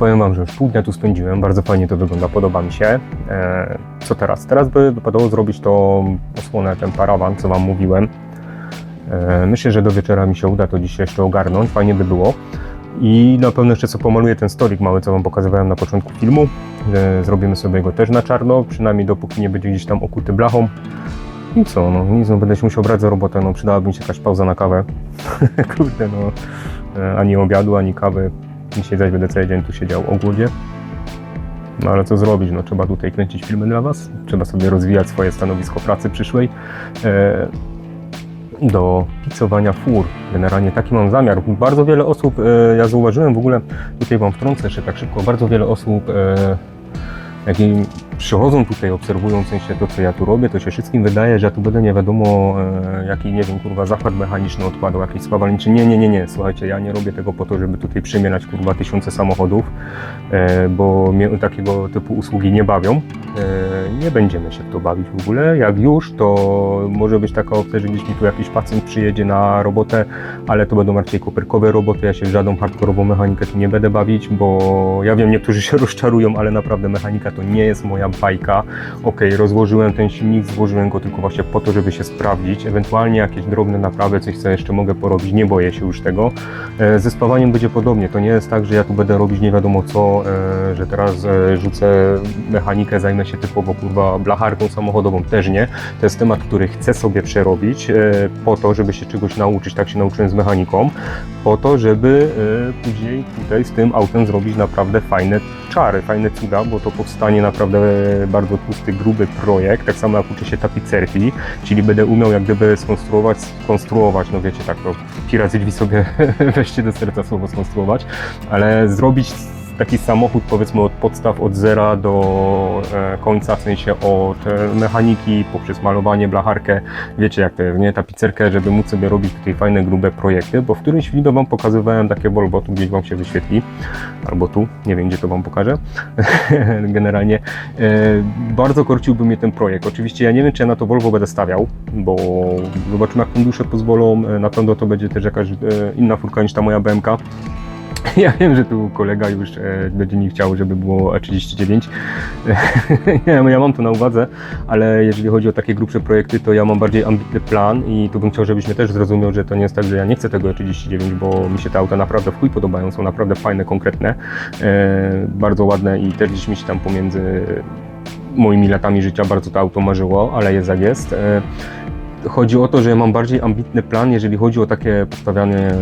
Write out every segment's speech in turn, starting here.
powiem Wam, że już pół dnia tu spędziłem, bardzo fajnie to wygląda, podoba mi się. E, co teraz? Teraz by wypadało zrobić tą osłonę, ten parawan, co Wam mówiłem. E, myślę, że do wieczora mi się uda to dzisiaj jeszcze ogarnąć, fajnie by było. I na pewno jeszcze co pomaluję ten stolik mały, co Wam pokazywałem na początku filmu. E, zrobimy sobie go też na czarno, przynajmniej dopóki nie będzie gdzieś tam okuty blachą. I co, no nic, no będę się musiał brać za robotę, no przydałaby mi się jakaś pauza na kawę. Kurde, no ani obiadu, ani kawy. Dzisiaj zaś będę cały dzień tu siedział o głodzie. No ale co zrobić, no trzeba tutaj kręcić filmy dla Was, trzeba sobie rozwijać swoje stanowisko pracy przyszłej. E, do picowania fur. Generalnie taki mam zamiar. Bardzo wiele osób, e, ja zauważyłem w ogóle, tutaj Wam wtrącę jeszcze tak szybko, bardzo wiele osób e, przychodzą tutaj, obserwują w sensie to, co ja tu robię, to się wszystkim wydaje, że ja tu będę nie wiadomo e, jaki, nie wiem, kurwa, zakład mechaniczny odkładał, jakieś spawalnicze. Nie, nie, nie, nie, słuchajcie, ja nie robię tego po to, żeby tutaj przemierać, kurwa, tysiące samochodów, e, bo mnie takiego typu usługi nie bawią. E, nie będziemy się w to bawić w ogóle. Jak już, to może być taka opcja, że gdzieś mi tu jakiś pacjent przyjedzie na robotę, ale to będą raczej koperkowe roboty. Ja się w żadną hardkorową mechanikę tu nie będę bawić, bo ja wiem, niektórzy się rozczarują, ale naprawdę mechanika to nie jest moja bajka. Ok, rozłożyłem ten silnik, złożyłem go tylko właśnie po to, żeby się sprawdzić. Ewentualnie jakieś drobne naprawy, coś co jeszcze mogę porobić, nie boję się już tego. E, Ze spawaniem będzie podobnie. To nie jest tak, że ja tu będę robić nie wiadomo co, e, że teraz e, rzucę mechanikę, zajmę się typowo kurwa blacharką samochodową. Też nie. To jest temat, który chcę sobie przerobić po to, żeby się czegoś nauczyć. Tak się nauczyłem z mechaniką. Po to, żeby później tutaj z tym autem zrobić naprawdę fajne czary, fajne cuda, bo to powstanie naprawdę bardzo tłusty, gruby projekt, tak samo jak uczę się tapicerki, czyli będę umiał jak gdyby skonstruować, skonstruować, no wiecie, tak to piracy drzwi sobie weźcie do serca słowo skonstruować, ale zrobić taki samochód powiedzmy od podstaw, od zera do e, końca, w sensie od e, mechaniki, poprzez malowanie, blacharkę, wiecie jak to jest, nie, tapicerkę, żeby móc sobie robić tutaj fajne, grube projekty, bo w którymś wideo Wam pokazywałem takie Volvo, tu gdzieś Wam się wyświetli, albo tu, nie wiem gdzie to Wam pokażę, generalnie e, bardzo korciłby mnie ten projekt. Oczywiście ja nie wiem, czy ja na to Volvo będę stawiał, bo zobaczymy, jak fundusze pozwolą. Na pewno to będzie też jakaś inna furka niż ta moja BMK. Ja wiem, że tu kolega już e, będzie mi chciał, żeby było E39. ja, mam to na uwadze, ale jeżeli chodzi o takie grubsze projekty, to ja mam bardziej ambitny plan i tu bym chciał, żebyś mnie też zrozumiał, że to nie jest tak, że ja nie chcę tego E39, bo mi się te auta naprawdę w chuj podobają, są naprawdę fajne, konkretne, e, bardzo ładne i też gdzieś mi się tam pomiędzy moimi latami życia bardzo to auto marzyło, ale jest jak jest. Chodzi o to, że mam bardziej ambitny plan, jeżeli chodzi o takie postawianie e,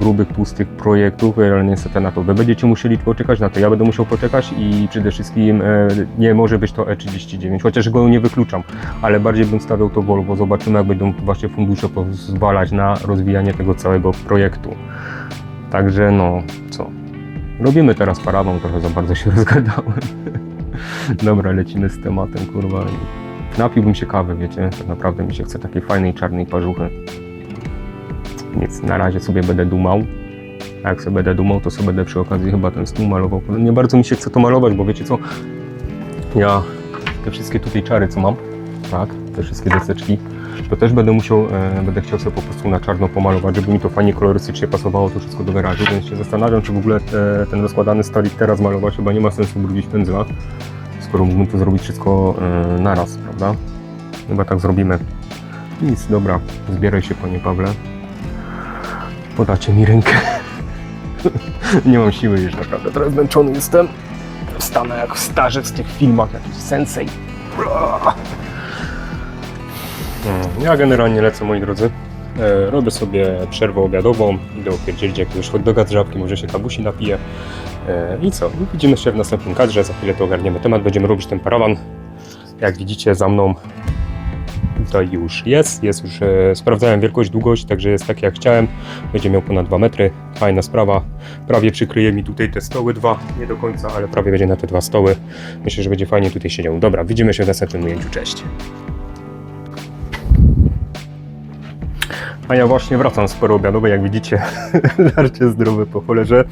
grubych, tłustych projektów, ale niestety na to wy będziecie musieli poczekać, na to ja będę musiał poczekać i przede wszystkim e, nie może być to E39, chociaż go nie wykluczam, ale bardziej bym stawiał to Volvo. Zobaczymy, jak będą właśnie fundusze pozwalać na rozwijanie tego całego projektu. Także no, co? Robimy teraz parawan, trochę za bardzo się rozgadałem. Dobra, lecimy z tematem, kurwa. Napiłbym się kawy, wiecie, tak naprawdę mi się chce takiej fajnej czarnej parzuchy. Więc na razie sobie będę dumał. A jak sobie będę dumał, to sobie będę przy okazji chyba ten stół malował. Nie bardzo mi się chce to malować, bo wiecie co? Ja te wszystkie tutaj czary, co mam, tak, te wszystkie deseczki, to też będę musiał, e, będę chciał sobie po prostu na czarno pomalować, żeby mi to fajnie kolorystycznie pasowało to wszystko do garażu, więc się zastanawiam, czy w ogóle e, ten rozkładany stolik teraz malować, chyba nie ma sensu brudzić pędzla, skoro mógłbym to zrobić wszystko e, naraz, prawda? Chyba tak zrobimy. Nic, dobra, zbieraj się panie Pawle. Podacie mi rękę. nie mam siły już naprawdę, teraz zmęczony jestem. Wstanę jak starzec w tych filmach, jakiś sensei. Mm, Ja generalnie lecę, moi drodzy. E, Robię sobie przerwę obiadową, idę opierdzielić jakiegoś hot doga z żabki, może się kabusi napiję. E, I co? Widzimy się w następnym kadrze, za chwilę to ogarniemy temat, będziemy robić ten parawan. Jak widzicie za mną tutaj już jest, jest już, e, sprawdzałem wielkość, długość, także jest tak jak chciałem. Będzie miał ponad 2 metry, fajna sprawa. Prawie przykryje mi tutaj te stoły dwa, nie do końca, ale prawie będzie na te dwa stoły. Myślę, że będzie fajnie tutaj siedział. Dobra, widzimy się w następnym ujęciu, cześć. A ja właśnie wracam z pory obiadowej, jak widzicie, żarcie zdrowe po cholerze,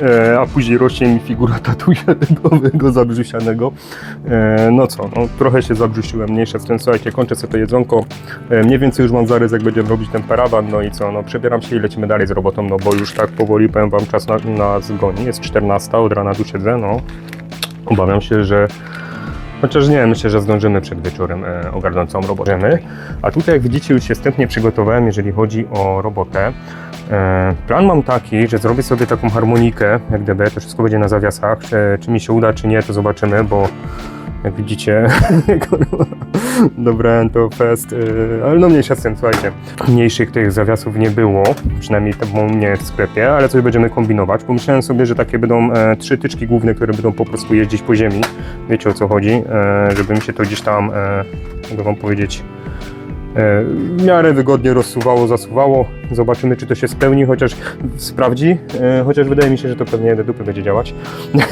e, a później rośnie mi figura tatusia typowego zabrzusianego. E, no co, no, trochę się zabrzusiłem, mniejsze z tym, słuchajcie, kończę sobie to jedzonko, e, mniej więcej już mam zarys, jak będziemy robić ten parawan, no i co, no przebieram się i lecimy dalej z robotą, no bo już tak powoli, powiem wam, czas na, nas goni, jest 14, od rana tu siedzę, no, obawiam się, że Chociaż nie, myślę, że zdążymy przed wieczorem e, ogarnąć całą robotę. A tutaj, jak widzicie, już się wstępnie przygotowałem, jeżeli chodzi o robotę. E, plan mam taki, że zrobię sobie taką harmonikę, jak gdyby, to wszystko będzie na zawiasach. E, czy mi się uda, czy nie, to zobaczymy, bo jak widzicie, dobrałem to fest, e, ale no mniejsza z tym, słuchajcie. Mniejszych tych zawiasów nie było, przynajmniej to u mnie w sklepie, ale coś będziemy kombinować. Pomyślałem sobie, że takie będą e, trzy tyczki główne, które będą po prostu jeździć po ziemi. Wiecie o co chodzi, e, żeby mi się to gdzieś tam, e, mogę wam powiedzieć, w miarę wygodnie rozsuwało, zasuwało. Zobaczymy, czy to się spełni, chociaż sprawdzi. E, chociaż wydaje mi się, że to pewnie do dupy będzie działać.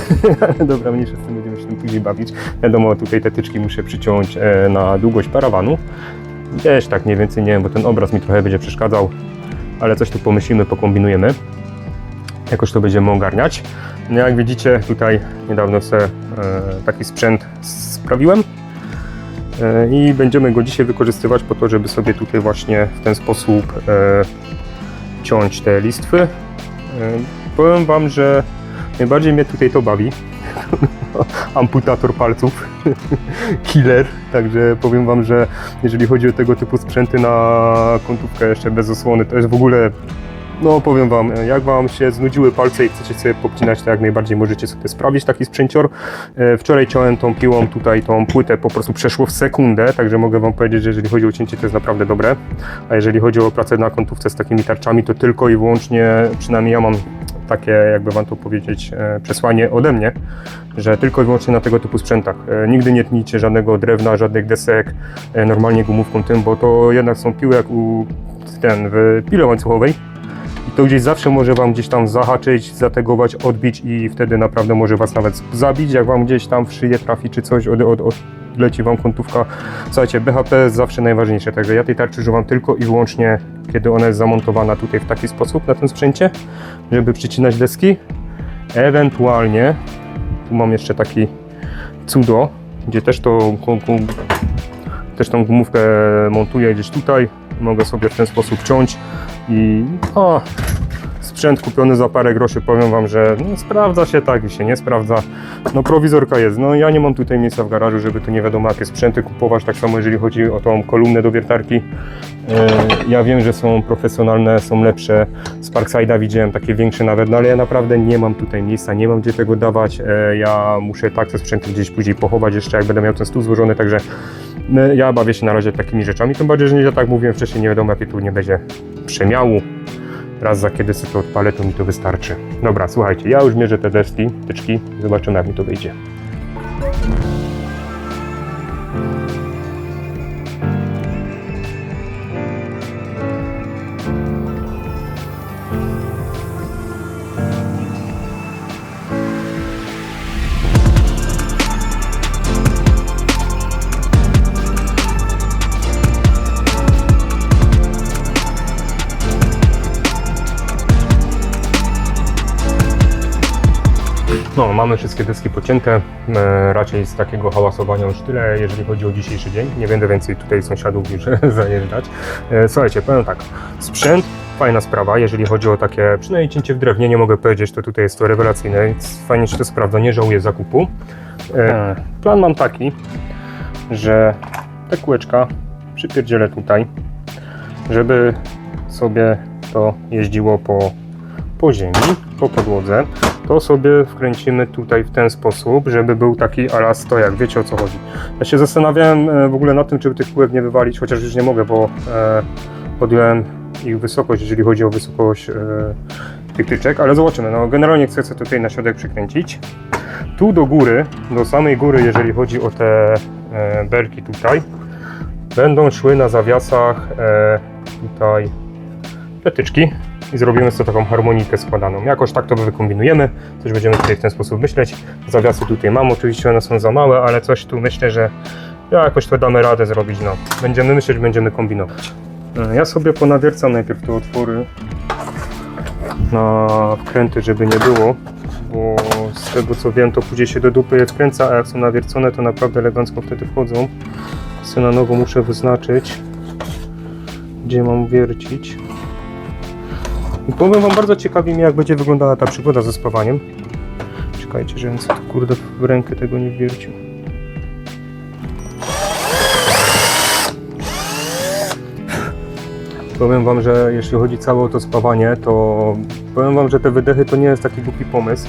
Dobra, mniejsza z tym będziemy się tym później bawić. Wiadomo, tutaj te tyczki muszę przyciąć e, na długość parawanu. Gdzieś tak mniej więcej, nie wiem, bo ten obraz mi trochę będzie przeszkadzał, ale coś tu pomyślimy, pokombinujemy. Jakoś to będziemy ogarniać. No jak widzicie, tutaj niedawno sobie e, taki sprzęt sprawiłem e, i będziemy go dzisiaj wykorzystywać po to, żeby sobie tutaj właśnie w ten sposób e, ciąć te listwy. E, powiem Wam, że najbardziej mnie tutaj to bawi. Amputator palców, killer, także powiem Wam, że jeżeli chodzi o tego typu sprzęty na kątówkę jeszcze bez osłony, to jest w ogóle no powiem Wam, jak Wam się znudziły palce i chcecie sobie popcinać, to jak najbardziej możecie sobie sprawić taki sprzęcior. E, Wczoraj ciąłem tą piłą tutaj, tą płytę po prostu przeszło w sekundę, także mogę Wam powiedzieć, że jeżeli chodzi o cięcie, to jest naprawdę dobre. A jeżeli chodzi o pracę na kątówce z takimi tarczami, to tylko i wyłącznie, przynajmniej ja mam takie, jakby Wam to powiedzieć, e, przesłanie ode mnie, że tylko i wyłącznie na tego typu sprzętach. E, Nigdy nie tnijcie żadnego drewna, żadnych desek, e, normalnie gumówką tym, bo to jednak są piły jak u ten, w pile łańcuchowej i to gdzieś zawsze może Wam gdzieś tam zahaczyć, zategować, odbić i wtedy naprawdę może Was nawet zabić, jak Wam gdzieś tam w szyję trafi czy coś, od, od, odleci Wam kątówka. Słuchajcie, BHP zawsze najważniejsze, także ja tej tarczy używam tylko i wyłącznie, kiedy ona jest zamontowana tutaj w taki sposób na tym sprzęcie, żeby przycinać deski. Ewentualnie, tu mam jeszcze taki cudo, gdzie też to też tą gumówkę montuję gdzieś tutaj. Mogę sobie w ten sposób ciąć i o, sprzęt kupiony za parę groszy, powiem Wam, że no, sprawdza się tak i się nie sprawdza. No prowizorka jest, no ja nie mam tutaj miejsca w garażu, żeby tu nie wiadomo jakie sprzęty kupować, tak samo jeżeli chodzi o tą kolumnę do wiertarki. E, Ja wiem, że są profesjonalne, są lepsze. Z Parkside'a widziałem takie większe nawet, no ale ja naprawdę nie mam tutaj miejsca, nie mam gdzie tego dawać. E, Ja muszę tak te sprzęty gdzieś później pochować jeszcze, jak będę miał ten stół złożony, także ja bawię się na razie takimi rzeczami, tym bardziej, że ja tak mówiłem wcześniej, nie wiadomo jakie tu nie będzie przemiału. Raz za kiedy sobie to odpalę, to mi to wystarczy. Dobra, słuchajcie, ja już mierzę te deski, tyczki, zobaczymy jak mi to wyjdzie. Mamy wszystkie deski pocięte. E, raczej z takiego hałasowania już tyle, jeżeli chodzi o dzisiejszy dzień. Nie będę więcej tutaj sąsiadów już zajeżdżać. E, słuchajcie, powiem tak. Sprzęt, fajna sprawa, jeżeli chodzi o takie, przynajmniej cięcie w drewnie, nie mogę powiedzieć, to tutaj jest to rewelacyjne. Więc Fajnie się to sprawdza, nie żałuję zakupu. E, plan mam taki, że te kółeczka przypierdzielę tutaj, żeby sobie to jeździło po, po ziemi, po podłodze to sobie wkręcimy tutaj w ten sposób, żeby był taki ala stojak, wiecie o co chodzi. Ja się zastanawiałem e, w ogóle nad tym, czy tych kółek nie wywalić, chociaż już nie mogę, bo e, podjąłem ich wysokość, jeżeli chodzi o wysokość e, tych tyczek, ale zobaczymy. No, generalnie chcę sobie tutaj na środek przykręcić. Tu do góry, do samej góry, jeżeli chodzi o te e, tutaj, będą szły na zawiasach e, tutaj te tyczki i zrobimy sobie taką harmonikę składaną. Jakoś tak to wykombinujemy, coś będziemy tutaj w ten sposób myśleć. Zawiasy tutaj mam, oczywiście one są za małe, ale coś tu myślę, że jakoś to damy radę zrobić. No. Będziemy myśleć, będziemy kombinować. E, Ja sobie ponawiercam najpierw te otwory na wkręty, żeby nie było, bo z tego co wiem, to później się do dupy je wkręca, a jak są nawiercone, to naprawdę elegancko wtedy wchodzą. Se na nowo muszę wyznaczyć, gdzie mam wiercić. I powiem Wam, bardzo ciekawi mnie, jak będzie wyglądała ta przygoda ze spawaniem. Czekajcie, żebym sobie kurde w rękę tego nie wiercił. Powiem Wam, że jeśli chodzi całe o to spawanie, to powiem Wam, że te wydechy to nie jest taki głupi pomysł.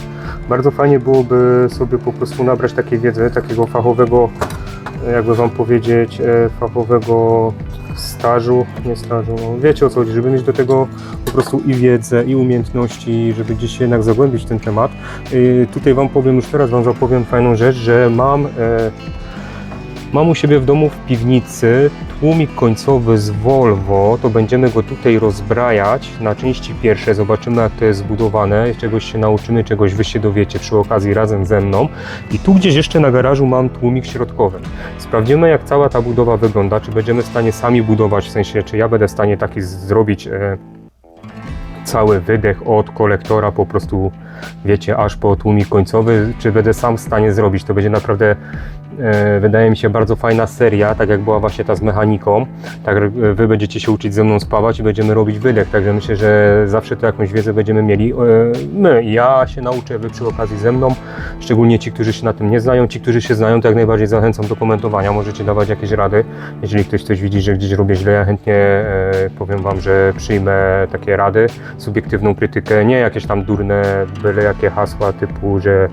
Bardzo fajnie byłoby sobie po prostu nabrać takiej wiedzy, takiego fachowego, jakby Wam powiedzieć, e, fachowego stażu, nie stażu, no wiecie o co chodzi, żeby mieć do tego po prostu i wiedzę, i umiejętności, żeby gdzieś jednak zagłębić ten temat. Y, Tutaj Wam powiem, już teraz Wam zapowiem fajną rzecz, że mam, e, mam u siebie w domu w piwnicy tłumik końcowy z Volvo, to będziemy go tutaj rozbrajać na części pierwsze, zobaczymy jak to jest zbudowane, czegoś się nauczymy, czegoś Wy się dowiecie przy okazji razem ze mną. I tu gdzieś jeszcze na garażu mam tłumik środkowy. Sprawdzimy jak cała ta budowa wygląda, czy będziemy w stanie sami budować, w sensie czy ja będę w stanie taki zrobić e, cały wydech od kolektora po prostu, wiecie, aż po tłumik końcowy, czy będę sam w stanie zrobić. To będzie naprawdę, e, wydaje mi się, bardzo fajna seria, tak jak była właśnie ta z mechaniką. Tak e, wy będziecie się uczyć ze mną spawać i będziemy robić wydech, także myślę, że zawsze to jakąś wiedzę będziemy mieli. E, my, ja się nauczę, wy przy okazji ze mną, szczególnie ci, którzy się na tym nie znają. Ci, którzy się znają, to jak najbardziej zachęcam do komentowania, możecie dawać jakieś rady. Jeżeli ktoś coś widzi, że gdzieś robię źle, ja chętnie e, powiem Wam, że przyjmę takie rady, subiektywną krytykę, nie jakieś tam durne, byle jakie hasła typu, że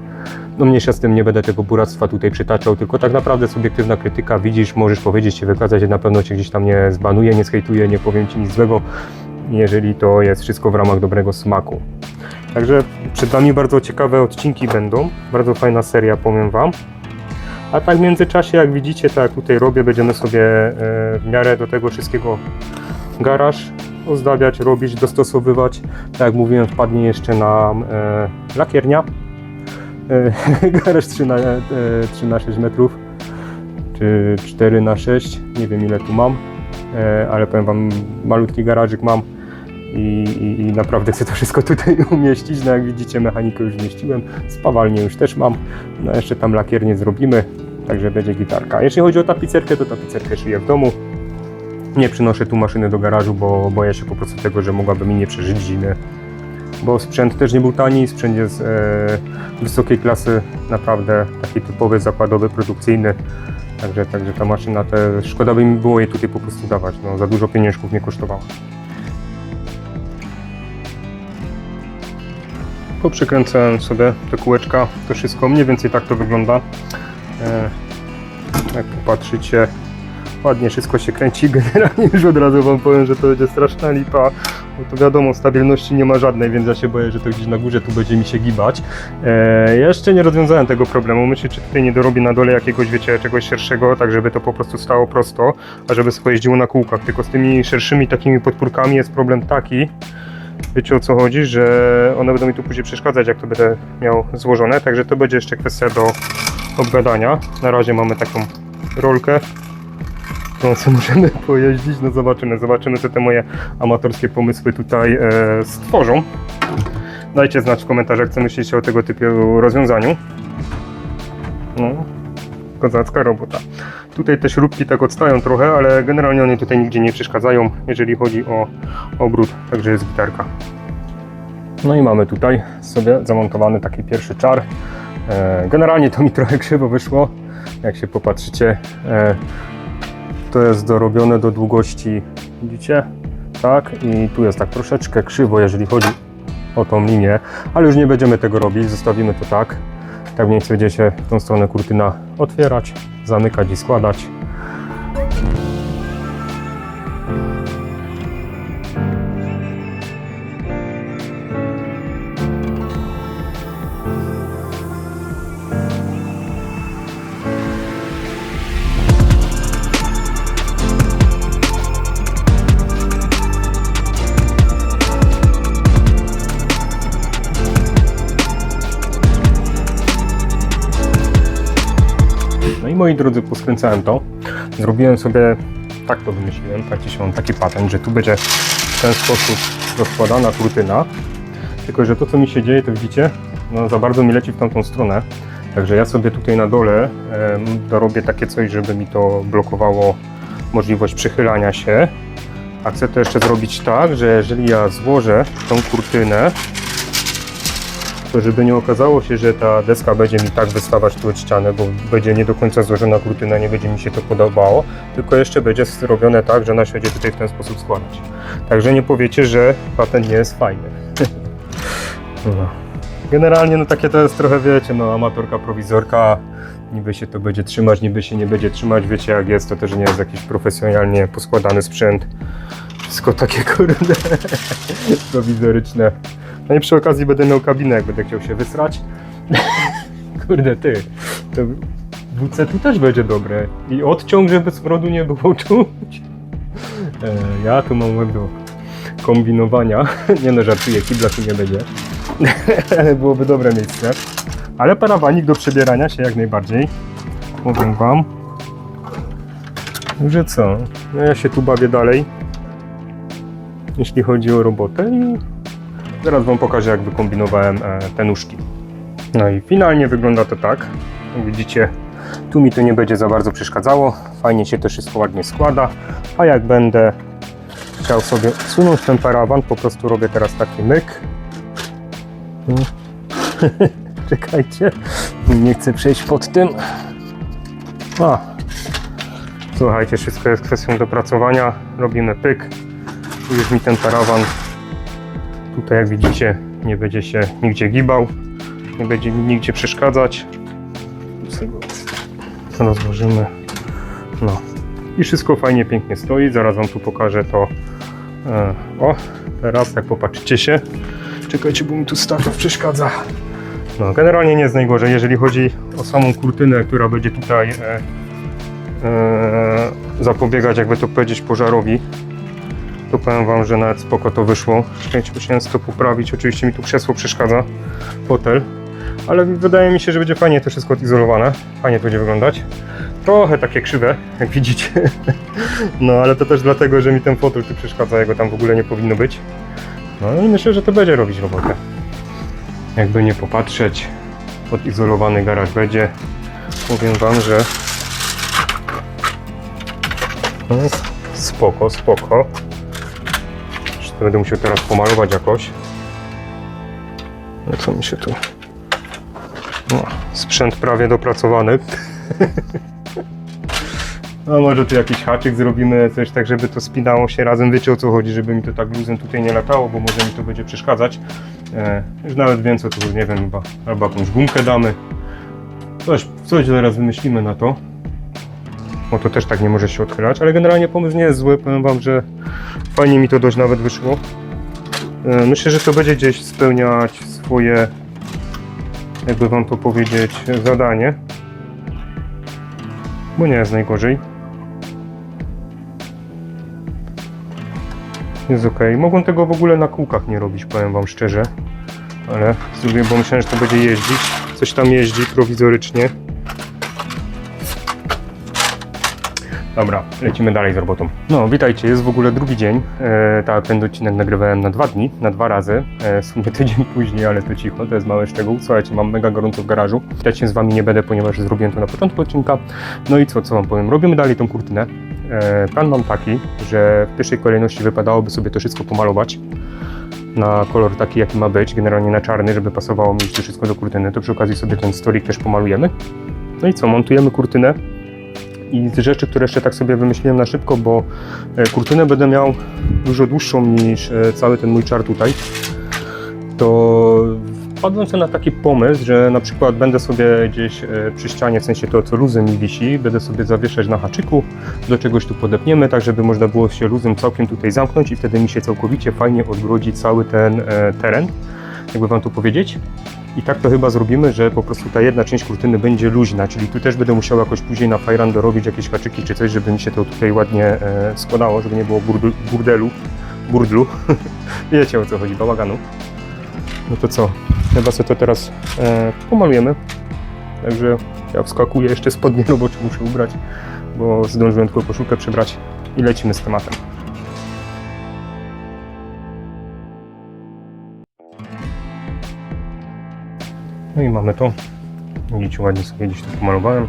no mniejsza z tym, nie będę tego buractwa tutaj przytaczał, tylko tak naprawdę subiektywna krytyka, widzisz, możesz powiedzieć, się wykazać, na pewno Cię gdzieś tam nie zbanuję, nie skejtuję, nie powiem Ci nic złego, jeżeli to jest wszystko w ramach dobrego smaku. Także przed Wami bardzo ciekawe odcinki będą, bardzo fajna seria, powiem Wam. A tak w międzyczasie, jak widzicie, tak jak tutaj robię, będziemy sobie e, w miarę do tego wszystkiego garaż ozdabiać, robić, dostosowywać. Tak jak mówiłem, wpadnie jeszcze nam e, lakiernia. E, garaż 3 na, e, 3 na 6 metrów, czy 4 na 6, nie wiem ile tu mam, e, ale powiem Wam, malutki garażyk mam i, i, i naprawdę chcę to wszystko tutaj umieścić. No jak widzicie, mechanikę już zmieściłem, spawalnię już też mam, no jeszcze tam lakiernię zrobimy, także będzie gitarka. Jeśli chodzi o tapicerkę, to tapicerkę szyję w domu. Nie przynoszę tu maszyny do garażu, bo boję się po prostu tego, że mogłaby mi nie przeżyć zimy. Bo sprzęt też nie był tani, sprzęt jest e, wysokiej klasy, naprawdę taki typowy, zakładowy, produkcyjny. Także, także ta maszyna, te, szkoda by mi było jej tutaj po prostu dawać, no, za dużo pieniążków nie kosztowała. Poprzekręcałem sobie te kółeczka, to wszystko, mniej więcej tak to wygląda. E, jak popatrzycie, ładnie wszystko się kręci. Generalnie już od razu Wam powiem, że to będzie straszna lipa, bo to wiadomo, stabilności nie ma żadnej, więc ja się boję, że to gdzieś na górze tu będzie mi się gibać. E, ja jeszcze nie rozwiązałem tego problemu. Myślę, czy tutaj nie dorobię na dole jakiegoś, wiecie, czegoś szerszego, tak żeby to po prostu stało prosto, a żeby sobie jeździło na kółkach. Tylko z tymi szerszymi takimi podpórkami jest problem taki, wiecie o co chodzi, że one będą mi tu później przeszkadzać, jak to będę miał złożone, także to będzie jeszcze kwestia do obgadania. Na razie mamy taką rolkę, sobie możemy pojeździć, no zobaczymy, zobaczymy co te moje amatorskie pomysły tutaj e, stworzą. Dajcie znać w komentarzach, co myślicie o tego typu rozwiązaniu. No, kozacka robota. Tutaj te śrubki tak odstają trochę, ale generalnie one tutaj nigdzie nie przeszkadzają, jeżeli chodzi o obrót, także jest gitarka. No i mamy tutaj sobie zamontowany taki pierwszy czar. E, Generalnie to mi trochę krzywo wyszło, jak się popatrzycie. To jest dorobione do długości, widzicie? Tak, i tu jest tak troszeczkę krzywo, jeżeli chodzi o tą linię, ale już nie będziemy tego robić, zostawimy to tak. Tak mniej więcej będzie się w tą stronę kurtyna otwierać, zamykać i składać. Poskręcałem to. Zrobiłem sobie tak to wymyśliłem, tak dzisiaj mam taki patent, że tu będzie w ten sposób rozkładana kurtyna. Tylko, że to co mi się dzieje, to widzicie, no za bardzo mi leci w tamtą stronę. Także ja sobie tutaj na dole em, dorobię takie coś, żeby mi to blokowało możliwość przychylania się. A chcę to jeszcze zrobić tak, że jeżeli ja złożę tą kurtynę, to żeby nie okazało się, że ta deska będzie mi tak wystawać tu od ściany, bo będzie nie do końca złożona kurtyna, nie będzie mi się to podobało, tylko jeszcze będzie zrobione tak, że ona się tutaj w ten sposób składać. Także nie powiecie, że patent nie jest fajny. Generalnie no takie to jest trochę, wiecie, no amatorka, prowizorka, niby się to będzie trzymać, niby się nie będzie trzymać, wiecie jak jest, to też nie jest jakiś profesjonalnie poskładany sprzęt. Wszystko takie kurde prowizoryczne. No i przy okazji będę miał kabinę, jak będę chciał się wysrać. Kurde ty, to WC tu też będzie dobre. I odciąg, żeby smrodu nie było czuć. E, ja tu mam łeb do kombinowania. Nie no, żartuję, kibla tu nie będzie. Byłoby dobre miejsce. Ale parawanik do przebierania się jak najbardziej. Powiem wam. Że co? No ja się tu bawię dalej. Jeśli chodzi o robotę i Zaraz Wam pokażę, jak wykombinowałem e, te nóżki. No i finalnie wygląda to tak. Widzicie, tu mi to nie będzie za bardzo przeszkadzało. Fajnie się to wszystko ładnie składa. A jak będę chciał sobie sunąć ten parawan, po prostu robię teraz taki myk. Mm. Czekajcie, nie chcę przejść pod tym. A. Słuchajcie, wszystko jest kwestią dopracowania. Robimy pyk. Tu już mi ten parawan Tutaj jak widzicie nie będzie się nigdzie gibał, nie będzie nigdzie przeszkadzać. Rozłożymy. No. I wszystko fajnie, pięknie stoi. Zaraz Wam tu pokażę to. E, o, teraz jak popatrzycie się. Czekajcie, bo mi tu statyw przeszkadza. No, generalnie nie jest najgorzej, jeżeli chodzi o samą kurtynę, która będzie tutaj e, e, zapobiegać, jakby to powiedzieć, pożarowi to powiem Wam, że nawet spoko to wyszło. Szczęście musiałem to poprawić. Oczywiście mi tu krzesło przeszkadza, fotel. Ale wydaje mi się, że będzie fajnie to wszystko odizolowane. Fajnie to będzie wyglądać. Trochę takie krzywe, jak widzicie. No ale to też dlatego, że mi ten fotel tu przeszkadza, jego tam w ogóle nie powinno być. No i myślę, że to będzie robić robotę. Jakby nie popatrzeć, odizolowany garaż będzie. Powiem Wam, że no, spoko, spoko. To będę musiał teraz pomalować jakoś. No co mi się tu... No, sprzęt prawie dopracowany. No może tu jakiś haczyk zrobimy, coś tak, żeby to spinało się razem. Wiecie o co chodzi, żeby mi to tak luzem tutaj nie latało, bo może mi to będzie przeszkadzać. E, już nawet wiem co tu, nie wiem, chyba, albo jakąś gumkę damy. Coś, coś zaraz wymyślimy na to. Bo to też tak nie może się odchylać, ale generalnie pomysł nie jest zły. Powiem Wam, że fajnie mi to dość nawet wyszło. E, Myślę, że to będzie gdzieś spełniać swoje, jakby Wam to powiedzieć, zadanie. Bo nie jest najgorzej. Jest ok. Mogłem tego w ogóle na kółkach nie robić, powiem Wam szczerze. Ale zrobię, bo myślałem, że to będzie jeździć. Coś tam jeździ prowizorycznie. Dobra, lecimy dalej z robotą. No, witajcie, jest w ogóle drugi dzień. E, ta, ten odcinek nagrywałem na dwa dni, na dwa razy. E, w sumie tydzień później, ale to cicho, to jest mały szczegół. Słuchajcie, mam mega gorąco w garażu. Widać się z wami nie będę, ponieważ zrobiłem to na początku odcinka. No i co, co wam powiem? Robimy dalej tą kurtynę. E, plan mam taki, że w pierwszej kolejności wypadałoby sobie to wszystko pomalować na kolor taki, jaki ma być, generalnie na czarny, żeby pasowało mi to wszystko do kurtyny. To przy okazji sobie ten stolik też pomalujemy. No i co, montujemy kurtynę i z rzeczy, które jeszcze tak sobie wymyśliłem na szybko, bo e, kurtynę będę miał dużo dłuższą niż e, cały ten mój czar tutaj, to wpadłem sobie na taki pomysł, że na przykład będę sobie gdzieś e, przy ścianie, w sensie to co luzem mi wisi, będę sobie zawieszać na haczyku, do czegoś tu podepniemy, tak żeby można było się luzem całkiem tutaj zamknąć i wtedy mi się całkowicie fajnie odgrodzi cały ten teren, jakby wam tu powiedzieć. I tak to chyba zrobimy, że po prostu ta jedna część kurtyny będzie luźna, czyli tu też będę musiał jakoś później na fajran dorobić jakieś haczyki czy coś, żeby mi się to tutaj ładnie e, składało, żeby nie było burdel, burdelu, burdlu. Wiecie o co chodzi, bałaganu. No to co, chyba sobie to teraz e, pomalujemy. Także ja wskakuję jeszcze spodnie robocze muszę ubrać, bo zdążyłem tylko koszulkę przebrać. i lecimy z tematem. No i mamy to. Widzicie, ładnie sobie gdzieś to pomalowałem.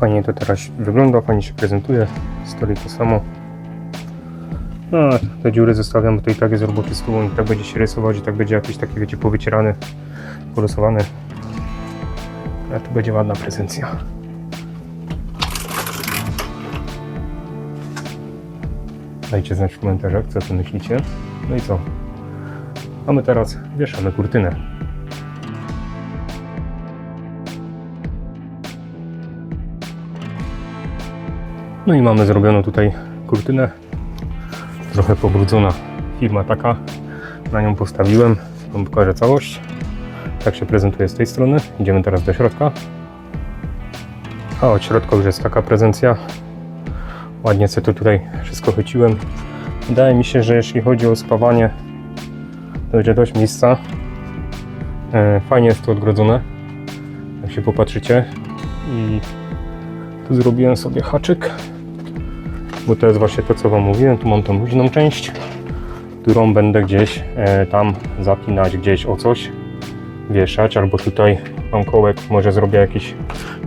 Fajnie to teraz wygląda, fajnie się prezentuje. Stoi to samo. No, a te dziury zostawiam, bo to i tak jest roboty z tyłu i tak będzie się rysować i tak będzie jakiś taki, wiecie, powycierany, porysowany. Ale to będzie ładna prezencja. Dajcie znać w komentarzach, co tu myślicie. No i co? A my teraz wieszamy kurtynę. No i mamy zrobioną tutaj kurtynę. Trochę pobrudzona firma taka. Na nią postawiłem. Wam pokażę całość. Tak się prezentuje z tej strony. Idziemy teraz do środka. A od środka już jest taka prezencja. Ładnie sobie to tutaj wszystko chyciłem. Wydaje mi się, że jeśli chodzi o spawanie, to będzie dość miejsca. E, Fajnie jest to odgrodzone. Jak się popatrzycie. I tu zrobiłem sobie haczyk bo to jest właśnie to, co Wam mówiłem. Tu mam tą luźną część, którą będę gdzieś e, tam zapinać gdzieś o coś, wieszać, albo tutaj mam kołek, może zrobię jakiś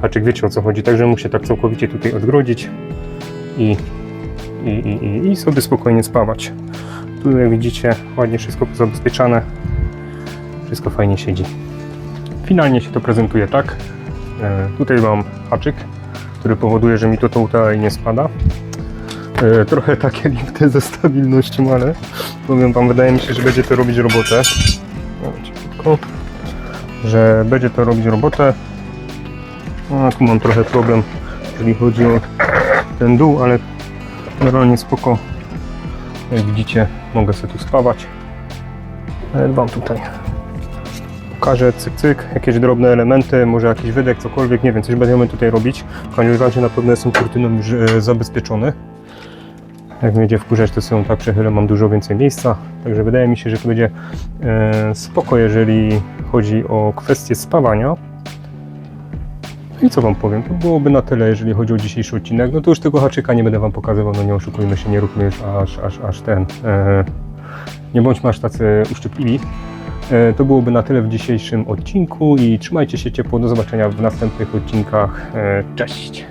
haczyk, wiecie o co chodzi, także muszę tak całkowicie tutaj odgrodzić i, i, i, i, sobie spokojnie spawać. Tu jak widzicie, ładnie wszystko zabezpieczane, wszystko fajnie siedzi. Finalnie się to prezentuje tak. E, tutaj mam haczyk, który powoduje, że mi to tutaj nie spada. E, trochę takie lipte ze stabilnością, ale powiem Wam, wydaje mi się, że będzie to robić robotę. Że będzie to robić robotę. A tu mam trochę problem, jeżeli chodzi o ten dół, ale generalnie spoko. Jak widzicie, mogę sobie tu spawać. Nawet Wam tutaj pokażę cyk, cyk, jakieś drobne elementy, może jakiś wydech, cokolwiek, nie wiem, coś będziemy tutaj robić. W każdym razie na pewno jestem kurtyną już e, zabezpieczony. Jak będzie wkurzać, to sobie tak przechylę, mam dużo więcej miejsca. Także wydaje mi się, że to będzie e, spoko, jeżeli chodzi o kwestię spawania. No I co Wam powiem, to byłoby na tyle, jeżeli chodzi o dzisiejszy odcinek. No to już tego haczyka nie będę Wam pokazywał, no nie oszukujmy się, nie róbmy już aż, aż, aż ten. E, nie bądźmy aż tacy uszczypliwi. E, To byłoby na tyle w dzisiejszym odcinku i trzymajcie się ciepło. Do zobaczenia w następnych odcinkach. Cześć!